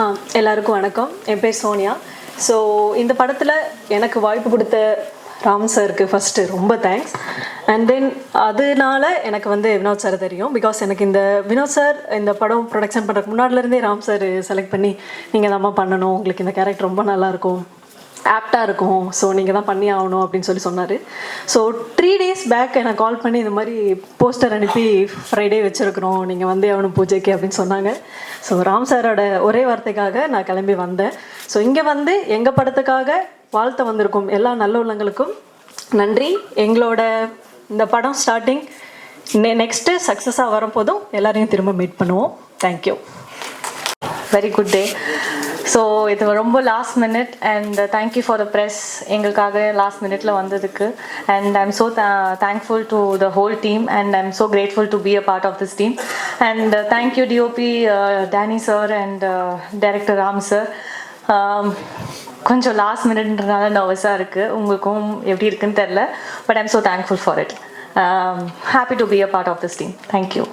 ஆ எல்லாருக்கும் வணக்கம். என் பேர் சோனியா. ஸோ இந்த படத்தில் எனக்கு வாய்ப்பு கொடுத்த ராம் சாருக்கு ஃபஸ்ட்டு ரொம்ப தேங்க்ஸ் அண்ட் தென் அதனால எனக்கு வந்து வினோத் சார் தெரியும். பிகாஸ் எனக்கு இந்த வினோத் சார் இந்த படம் ப்ரொடக்ஷன் பண்ணுறதுக்கு முன்னாடிலேருந்தே ராம் சார் செலக்ட் பண்ணி நீங்கள் தாம்மா பண்ணணும். உங்களுக்கு இந்த கேரக்டர் ரொம்ப நல்லாயிருக்கும் ஆப்டாக இருக்கும். ஸோ நீங்கள் தான் பண்ணி ஆகணும் அப்படின்னு சொல்லி சொன்னார். ஸோ த்ரீ டேஸ் பேக் எனக்கு கால் பண்ணி இந்த மாதிரி போஸ்டர் அனுப்பி ஃப்ரைடே வச்சுருக்குறோம். நீங்கள் வந்து அவனு பூஜைக்கு அப்படின்னு சொன்னாங்க. ஸோ ராம் சாரோட ஒரே வார்த்தைக்காக நான் கிளம்பி வந்தேன். ஸோ இங்கே வந்து எங்கள் படத்துக்காக வாழ்த்த வந்திருக்கும் எல்லா நல்ல உள்ளங்களுக்கும் நன்றி. எங்களோட இந்த படம் ஸ்டார்டிங் நெ நெக்ஸ்ட்டு சக்ஸஸாக வரும்போதும் எல்லாரையும் திரும்ப மீட் பண்ணுவோம். Thank you very good day so இது ரொம்ப last minute and thank you for the press எங்களுக்காக லாஸ்ட் மினிட்ல வந்ததுக்கு. And I am so thankful to the whole team and I am so grateful to be a part of this team and thank you DOP Danny sir and director Ram sir கொஞ்சம் last மினிட்ன்றனால நர்வஸாக இருக்குது உங்களுக்கும் எப்படி இருக்குன்னு தெரில but I am so thankful for it happy to be a part of this team thank you